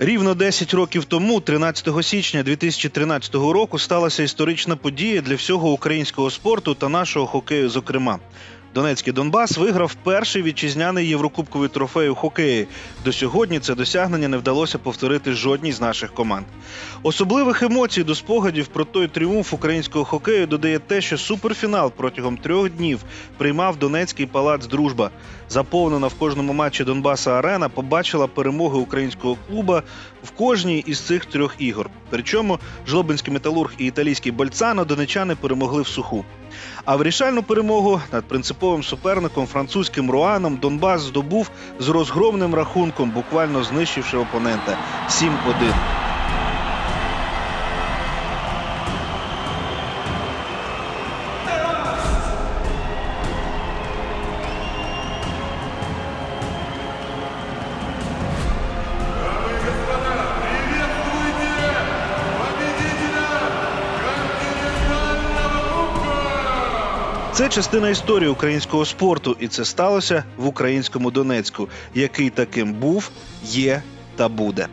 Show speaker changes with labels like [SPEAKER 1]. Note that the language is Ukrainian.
[SPEAKER 1] Рівно 10 років тому, 13 січня 2013 року, сталася історична подія для всього українського спорту та нашого хокею. Зокрема, Донецький Донбас виграв перший вітчизняний єврокубковий трофей у хокеї. До сьогодні це досягнення не вдалося повторити жодній з наших команд. Особливих емоцій до спогадів про той тріумф українського хокею додає те, що суперфінал протягом трьох днів приймав Донецький палац Дружба. Заповнена в кожному матчі Донбаса арена побачила перемоги українського клуба в кожній із цих трьох ігор. Причому жлобинський металург і італійський Больцано донечани перемогли в суху. А вирішальну перемогу над принциповим суперником французьким Руаном Донбас здобув з розгромним рахунком, буквально знищивши опонента 7-1. Це частина історії українського спорту, і це сталося в українському Донецьку, який таким був, є та буде.